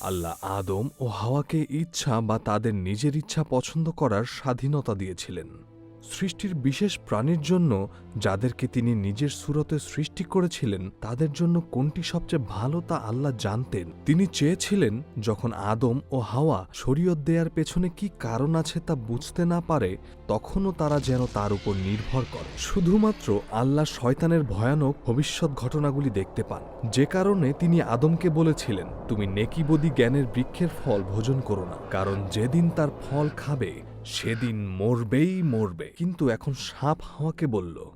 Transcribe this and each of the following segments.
আল্লাহ আদম ও হাওয়াকে ইচ্ছা বা তাদের নিজের ইচ্ছা পছন্দ করার স্বাধীনতা দিয়েছিলেন। সৃষ্টির বিশেষ প্রাণীর জন্য যাদেরকে তিনি নিজের সুরতে সৃষ্টি করেছিলেন, তাদের জন্য কোনটি সবচেয়ে ভালো তা আল্লাহ জানতেন। তিনি চেয়েছিলেন যখন আদম ও হাওয়া শরীয়ত দেয়ার পেছনে কি কারণ আছে তা বুঝতে না পারে, তখনও তারা যেন তার উপর নির্ভর করে। শুধুমাত্র আল্লাহ শয়তানের ভয়ানক ভবিষ্যৎ ঘটনাগুলি দেখতে পান। যে কারণে তিনি আদমকে বলেছিলেন, তুমি নেকিবদি জ্ঞানের বৃক্ষের ফল ভোজন করো না, কারণ যেদিন তার ফল খাবে সেদিন মরবেই মরবে। কিন্তু এখন সাপ হাওয়াকে বলল,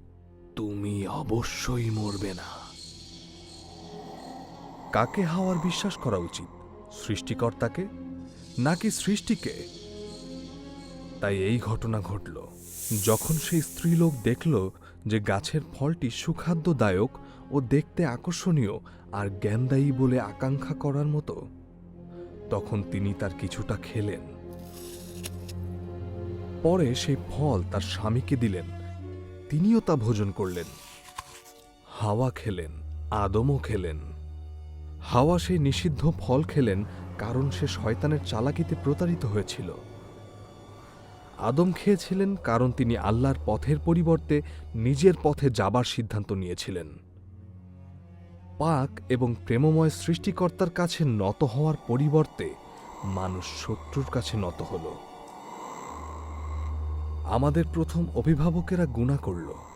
তুমি অবশ্যই মরবে না। কাকে হাওয়ার বিশ্বাস করা উচিত, সৃষ্টিকর্তাকে, নাকি সৃষ্টিকে? তাই এই ঘটনা ঘটল। যখন সেই স্ত্রীলোক দেখল যে গাছের ফলটি সুখাদ্যদায়ক ও দেখতে আকর্ষণীয় আর জ্ঞানদায়ী বলে আকাঙ্ক্ষা করার মতো, তখন তিনি তার কিছুটা খেলেন। পরে সেই ফল তার স্বামীকে দিলেন। তিনিও তা ভোজন করলেন। হাওয়া খেলেন, আদমও খেলেন। হাওয়া সেই নিষিদ্ধ ফল খেলেন, কারণ সে শয়তানের চালাকিতে প্রতারিত হয়েছিল। আদম খেয়েছিলেন কারণ তিনি আল্লাহর পথের পরিবর্তে নিজের পথে যাবার সিদ্ধান্ত নিয়েছিলেন। পাক এবং প্রেমময় সৃষ্টিকর্তার কাছে নত হওয়ার পরিবর্তে মানুষ শত্রুর কাছে নত হল। আমাদের প্রথম অভিভাবকেরা গুণা করল।